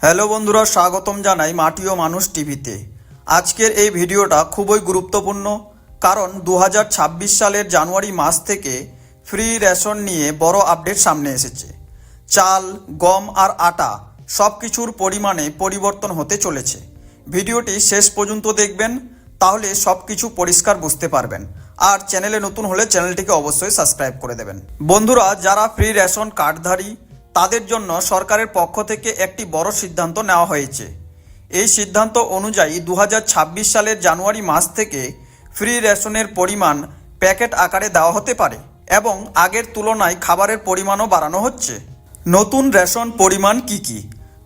Hello বন্ধুরা, স্বাগতম জানাই মাটি ও মানুষ টিভিতে। আজকের এই ভিডিওটা খুবই গুরুত্বপূর্ণ, কারণ দু হাজার ছাব্বিশ সালের জানুয়ারি মাস থেকে ফ্রি রেশন নিয়ে বড় আপডেট সামনে এসেছে। চাল, গম আর আটা সব কিছুর পরিমাণে পরিবর্তন হতে চলেছে। ভিডিওটি শেষ পর্যন্ত দেখবেন, তাহলে সব কিছু পরিষ্কার বুঝতে পারবেন। আর চ্যানেলে নতুন হলে চ্যানেলটিকে অবশ্যই সাবস্ক্রাইব করে দেবেন। বন্ধুরা, যারা ফ্রি রেশন কার্ডধারী তাদের জন্য সরকারের পক্ষ থেকে একটি বড় সিদ্ধান্ত নেওয়া হয়েছে। এই সিদ্ধান্ত অনুযায়ী দু হাজার ছাব্বিশ সালের জানুয়ারি মাস থেকে ফ্রি রেশনের পরিমাণ প্যাকেট আকারে দেওয়া হতে পারে এবং আগের তুলনায় খাবারের পরিমাণও বাড়ানো হচ্ছে। নতুন রেশন পরিমাণ কি কি?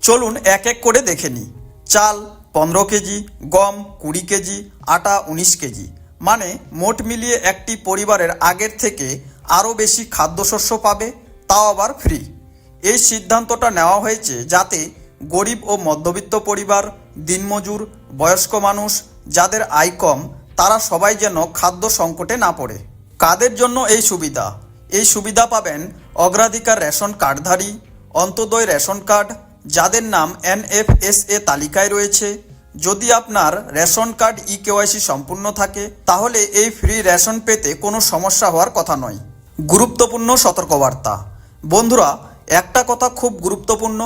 চলুন এক এক করে দেখে নিই। চাল পনেরো কেজি, গম কুড়ি কেজি, আটা উনিশ কেজি। মানে মোট মিলিয়ে একটি পরিবারের আগের থেকে আরও বেশি খাদ্যশস্য পাবে, তাও আবার ফ্রি। এই সিদ্ধান্তটা নেওয়া হয়েছে যাতে গরিব ও মধ্যবিত্ত পরিবার, দিনমজুর, বয়স্ক মানুষ, যাদের আয় কম, তারা সবাই যেন খাদ্য সংকটে না পড়ে। কাদের জন্য এই সুবিধা? এই সুবিধা পাবেন অগ্রাধিকার রেশন কার্ডধারী অন্তদয় রেশন কার্ড, যাদের নাম এনএফএসএ তালিকায় রয়েছে। যদি আপনার রেশন কার্ড ই কেওয়াইসি সম্পূর্ণ থাকে, তাহলে এই ফ্রি রেশন পেতে কোনো সমস্যা হওয়ার কথা নয়। গুরুত্বপূর্ণ সতর্কবার্তা। বন্ধুরা একটা কথা খুব গুরুত্বপূর্ণ,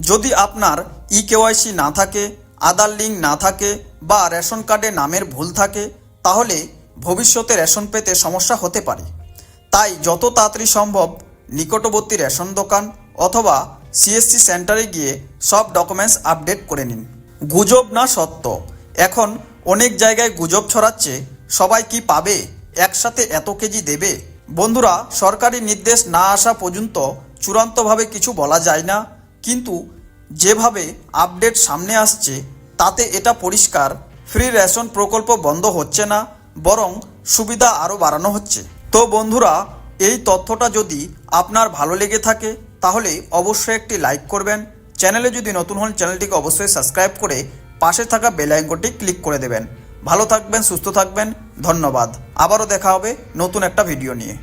যদি আপনার ই কেওয়াইসি না থাকে, আধার লিঙ্ক না থাকে বা রেশন কার্ডে নামের ভুল থাকে, তাহলে ভবিষ্যতে রেশন পেতে সমস্যা হতে পারে। তাই যত তাড়াতাড়ি সম্ভব নিকটবর্তী রেশন দোকান অথবা সিএসসি সেন্টারে গিয়ে সব ডকুমেন্টস আপডেট করে নিন। গুজব না সত্য। এখন অনেক জায়গায় গুজব ছড়াচ্ছে, সবাই কি পাবে? একসাথে এত কেজি দেবে? বন্ধুরা, সরকারি নির্দেশ না আসা পর্যন্ত চূড়ান্তভাবে কিছু বলা যায় না, কিন্তু যেভাবে আপডেট সামনে আসছে, তাতে এটা পরিষ্কার, ফ্রি রেশন প্রকল্প বন্ধ হচ্ছে না, বরং সুবিধা আরও বাড়ানো হচ্ছে। তো বন্ধুরা, এই তথ্যটা যদি আপনার ভালো লেগে থাকে, তাহলে অবশ্যই একটি লাইক করবেন। চ্যানেলে যদি নতুন হন, চ্যানেলটিকে অবশ্যই সাবস্ক্রাইব করে পাশে থাকা বেল আইকনটি ক্লিক করে দেবেন। ভালো থাকবেন, সুস্থ থাকবেন, ধন্যবাদ। আবারও দেখা হবে নতুন একটা ভিডিও নিয়ে।